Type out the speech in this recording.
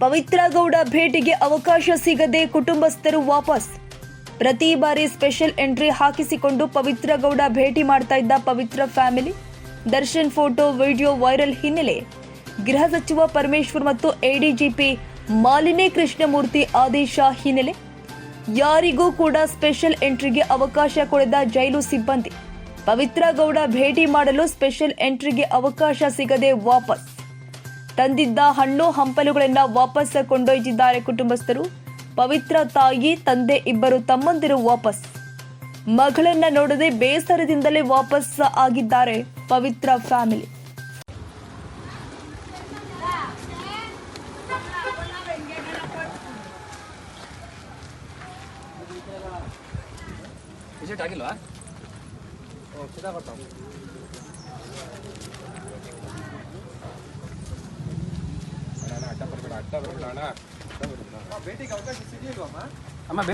ಪವಿತ್ರ ಗೌಡ ಭೇಟಿಗೆ ಅವಕಾಶ ಸಿಗದೆ ಕುಟುಂಬಸ್ಥರು ವಾಪಸ್. ಪ್ರತಿ ಬಾರಿ ಸ್ಪೆಷಲ್ ಎಂಟ್ರಿ ಹಾಕಿಸಿಕೊಂಡು ಪವಿತ್ರ ಗೌಡ ಭೇಟಿ ಮಾಡ್ತಾ ಇದ್ದ Pavithra family. Darshan photo, video viral ಹಿನ್ನೆಲೆ. ಗೃಹ ಸಚಿವ ಪರಮೇಶ್ವರ್ ಮತ್ತು ಎಡಿಜಿಪಿ ಮಾಲಿನಿ ಕೃಷ್ಣಮೂರ್ತಿ ಆದೇಶ ಹಿನ್ನೆಲೆ. ಯಾರಿಗೂ ಕೂಡ ಸ್ಪೆಷಲ್ ಎಂಟ್ರಿಗೆ ಅವಕಾಶ ಕೊಡದ ಜೈಲು ಸಿಬ್ಬಂದಿ. ಪವಿತ್ರ ಗೌಡ ಭೇಟಿ ಮಾಡಲು ಸ್ಪೆಷಲ್ ಎಂಟ್ರಿಗೆ ಅವಕಾಶ ಸಿಗದೆ ವಾಪಸ್. ತಂದಿದ್ದ ಹಣ್ಣು ಹಂಪಲುಗಳನ್ನ ವಾಪಸ್ ಕೊಂಡೊಯ್ದಿದ್ದಾರೆ ಕುಟುಂಬಸ್ಥರು. ಪವಿತ್ರ ತಾಯಿ ತಂದೆ ಇಬ್ಬರು ತಮ್ಮಂದಿರು ವಾಪಸ್. ಮಗಳನ್ನ ನೋಡದೆ ಬೇಸರದಿಂದಲೇ ವಾಪಸ್ ಆಗಿದ್ದಾರೆ ಪವಿತ್ರ ಫ್ಯಾಮಿಲಿ. ಆಗಿಲ್ವಾ ಅಮ್ಮ ಬೇ